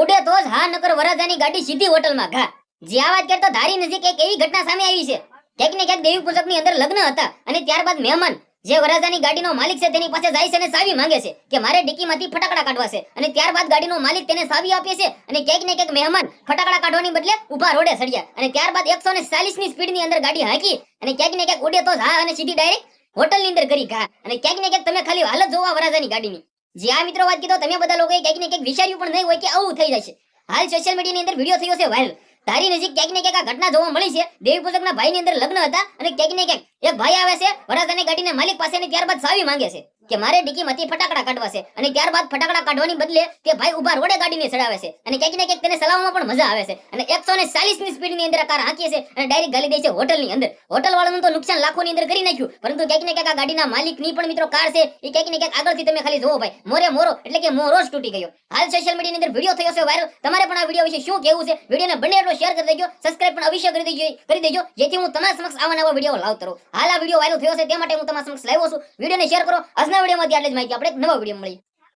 ઉડે તો હા, નકર વરાજાની ગાડી સીધી હોટલમાં ઘા. જે આ વાત કરતો ધારી નજીક એક એવી ઘટના સામે આવી છે. ક્યાંક ને ક્યાંક દેવી પૂજકની અંદર લગ્ન હતા અને ત્યારબાદ મહેમાન. જે વરાજાની ગાડીનો માલિક છે તેની પાસે જાય છે અને સાવી માંગે છે કે મારે ડિક્કીમાંથી ફટાકડા કાઢવા છે અને ત્યારબાદ ગાડીનો માલિક તેને સાવી આપે છે અને ક્યાંક ને ક્યાંક મહેમાન ફટાકડા કાઢવાની બદલે ઊભા રોડે સળિયા અને ત્યારબાદ એકસો ને ચાલીસની સ્પીડની અંદર ગાડી હાંકી અને ક્યાંક ને ક્યાંક ઉડે તો હા અને સીધી ડાયરેક્ટ હોટલની અંદર કરી ઘા. અને ક્યાંક ને ક્યાંક તમે ખાલી હાલત જોવા વરાજાની ગાડીની. જે આ મિત્રો વાત કીધો, તમે બધા લોકોએ ક્યાંક ને ક્યાંક વિચાર્યું પણ નહીં હોય કે આવું થઈ જશે. હાલ સોશિયલ મીડિયાની અંદર વીડિયો થયો છે વાયરલ તારી નજીક ક્યાંક ને ક્યાંક આ ઘટના જોવા મળી છે. દેવી પૂજકના ભાઈની અંદર લગ્ન હતા અને ક્યાંક ને ક્યાંક એક ભાઈ આવે છે વરાજાની કાઢીને માલિક પાસે ત્યારબાદ સાવી માંગે છે. કે મારે ડીકીમાંથી ફટાકડા કાઢવા છે અને ત્યારબાદ ફટાકડા કાઢવાની બદલે તે ભાઈ ઊભા રોડે ગાડીને ચડાવે છે. અને ક્યાંક ને ક્યાંક તેને ચલાવવામાં પણ મજા આવે છે. અને એકસો ને ચાલીસની સ્પીડની અંદર કાર હાંકીએ છે અને ડાયરેક્ટ ગાલી દે છે હોટલની અંદર. હોટલ વાળાનું તો નુકસાન લાખોની અંદર કરી નાખ્યું. પરંતુ ક્યાંક ને ક્યાંક આ ગાડીના માલિકની પણ મિત્રો કાર છે. એ ક્યાંક ને ક્યાંક આગળથી તમે ખાલી જોવો ભાઈ. મોરે મોરો એટલે કે મોરો જ તૂટી ગયો. હાલ સોશિયલ મીડિયાની અંદર વીડિયો થયો છે વાયરલ તમારે પણ આ વીડિયો વિશે શું કહેવું છે? વિડીયોને બંને એટલો શેર કરી દેજો. સબસ્ક્રાઇબ પણ અવશ્ય કરી દેજો કરી દેજો. જેથી હું તમારા સમક્ષ આવા નવા વીડિયો લાવતો રહું. હાલ આ વીડિયો વાયરલ થયો છે. તે માટે હું તમારા સમક્ષ લાવ્યો છું. વિડીયોને શેર કરો. આજના વિડીયોમાંથી આટલી જ માહિતી આપણે નવા વીડિયો મળીએ.